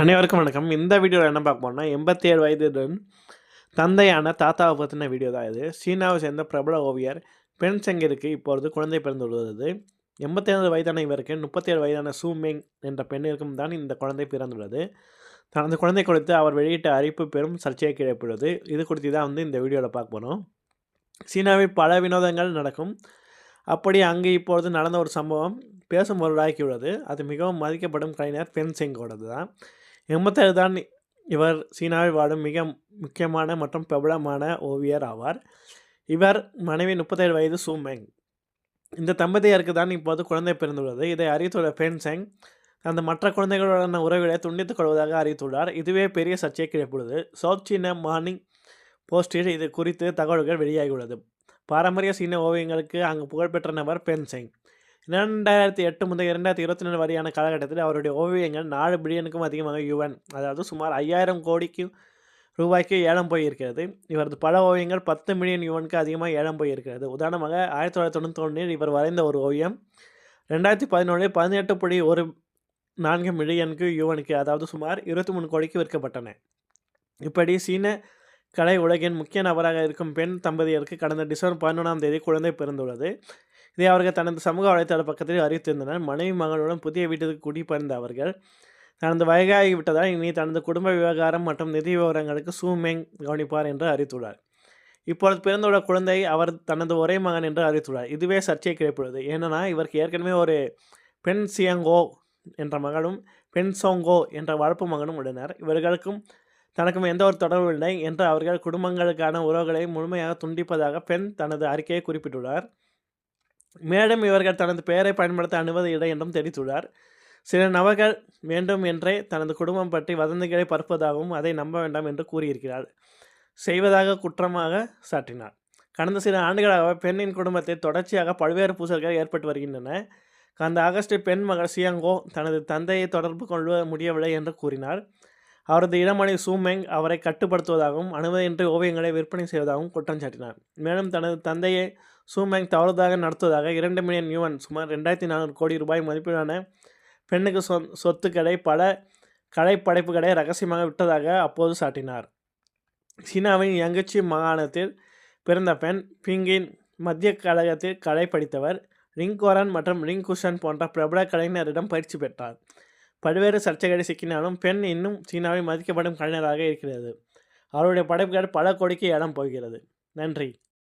அனைவருக்கும் வணக்கம். இந்த வீடியோவில் என்ன பார்க்க போனோம்னா எண்பத்தி ஏழு வயதுடன் தந்தையான தாத்தாவை பற்றின வீடியோ தான் இது. சீனாவை சேர்ந்த பிரபல ஓவியர் பெண் செங்கிற்கு இப்பொழுது குழந்தை பிறந்துள்ளது எண்பத்தேழு வயதான இவருக்கு முப்பத்தேழு வயதான சூமேங் என்ற பெண்ணிற்கும் தான் இந்த குழந்தை பிறந்துள்ளது. தனது குழந்தை குறித்து அவர் வெளியிட்ட அறிவிப்பு பெரும் சர்ச்சையை கிடைப்புள்ளது இது குறித்து தான் வந்து இந்த வீடியோவில் பார்க்க போகிறோம் சீனாவில் பல வினோதங்கள் நடக்கும். அப்படி அங்கு இப்பொழுது நடந்த ஒரு சம்பவம் பேசும் பொருளாக்கியுள்ளது அது மிகவும் மதிக்கப்படும் கலைஞர் பென் செங்கோடது தான். எண்பத்தேழு தான் இவர் சீனாவில் வாழும் மிக முக்கியமான மற்றும் பிரபலமான ஓவியர் ஆவார். இவர் மனைவி முப்பத்தேழு வயது சூமேங் இந்த தம்பதியருக்கு தான் இப்போது குழந்தை பிறந்துள்ளது. இதை அறிவித்துள்ள பென் செங் அந்த மற்ற குழந்தைகளுடனான உறவுகளை துண்டித்துக் கொள்வதாக அறிவித்துள்ளார். இதுவே பெரிய சர்ச்சையை கிடைப்புள்ளது சவுத் சீன மார்னிங் போஸ்டில் இது குறித்து தகவல்கள் வெளியாகியுள்ளது. பாரம்பரிய சீன ஓவியங்களுக்கு அங்கு புகழ்பெற்ற நபர் பென் செங். இரண்டாயிரத்தி எட்டு முதல் இரண்டாயிரத்தி இருபத்தி ரெண்டு வரையான காலகட்டத்தில் அவருடைய ஓவியங்கள் நாலு பில்லியனுக்கும் அதிகமாக யுவன் அதாவது சுமார் ஐயாயிரம் கோடிக்கு ரூபாய்க்கு ஏலம் போயிருக்கிறது. இவரது பல ஓவியங்கள் பத்து மில்லியன் யுவனுக்கு அதிகமாக ஏலம் போயிருக்கிறது. உதாரணமாக ஆயிரத்தி தொள்ளாயிரத்தி தொண்ணூற்றி ஒன்றில் இவர் வரைந்த ஒரு ஓவியம் ரெண்டாயிரத்தி பதினொன்றில் பதினெட்டு புள்ளி ஒரு நான்கு மில்லியனுக்கு யுவனுக்கு அதாவது சுமார் இருபத்தி மூணு கோடிக்கு விற்கப்பட்டன. இப்படி சீன கலை உலகின் முக்கிய நபராக இருக்கும் பெண் தம்பதியருக்கு கடந்த டிசம்பர் பதினொன்றாம் தேதி குழந்தை பிறந்துள்ளது. இதை அவர்கள் தனது சமூக வலைத்தள பக்கத்தில் அறிவித்திருந்தனர். மனைவி மகளுடன் புதிய வீட்டுக்கு குடிபெயர்ந்த அவர்கள் தனது வயதாகிவிட்டதால் இனி தனது குடும்ப விவகாரம் மற்றும் நிதி விவரங்களுக்கு சூமேங் கவனிப்பார் என்று அறிவித்துள்ளார். இப்பொழுது பிறந்துள்ள குழந்தை அவர் தனது ஒரே மகன் என்று அறிவித்துள்ளார். இதுவே சர்ச்சை கிடைப்புள்ளது ஏன்னா இவருக்கு ஏற்கனவே ஒரு பெண் சியங்கோ என்ற மகளும் பெண் சோங்கோ என்ற வளர்ப்பு மகனும் உள்ளனர். இவர்களுக்கும் தனக்கும் எந்த ஒரு தொடர்பும் இல்லை என்று அவர்கள் குடும்பங்களுக்கான உறவுகளை முழுமையாக துண்டிப்பதாக பெண் தனது அறிக்கையை குறிப்பிட்டுள்ளார். மேலும் இவர்கள் தனது பெயரை பயன்படுத்த அனுமதி இல்லை என்றும் தெரிவித்துள்ளார். சில நபர்கள் வேண்டும் என்றே தனது குடும்பம் பற்றி வதந்திகளை பரப்புவதாகவும் அதை நம்ப வேண்டாம் என்று கூறியிருக்கிறார். செய்வதாக குற்றமாக சாட்டினார் கடந்த சில ஆண்டுகளாக பெண்ணின் குடும்பத்தில் தொடர்ச்சியாக பல்வேறு பூசல்கள் ஏற்பட்டு வருகின்றன. கடந்த ஆகஸ்டில் பெண் மகள் சியாங்கோ தனது தந்தையை தொடர்பு கொள்ள முடியவில்லை என்று கூறினார். அவரது இளமனை சூமெங் அவரை கட்டுப்படுத்துவதாகவும் அனுமதியின்றி ஓவியங்களை விற்பனை செய்வதாகவும் குற்றம் சாட்டினார். மேலும் தனது தந்தையை சூமெங் தவறுதாக நடத்துவதாக இரண்டு மில்லியன் யூவன் சுமார் ரெண்டாயிரத்தி நானூறு கோடி ரூபாய் மதிப்பிலான பெண்ணுக்கு சொ சொத்துக்களை பல கலைப்படைப்புகளை ரகசியமாக விட்டதாக அப்போது சாட்டினார். சீனாவின் யங்குச்சி மாகாணத்தில் பிறந்த பெண் பிங்கின் மத்திய கழகத்தில் கலை படித்தவர் ரிங்கோரன் மற்றும் ரிங் குஷன் போன்ற பிரபல கலைஞரிடம் பயிற்சி பெற்றார். பல்வேறு சர்ச்சைகளை சிக்கினாலும் பெண் இன்னும் சீனாவில் மதிக்கப்படும் கலைஞராக இருக்கிறது. அவருடைய படைப்புகள் பல கோடிக்கு இடம் போகிறது. நன்றி.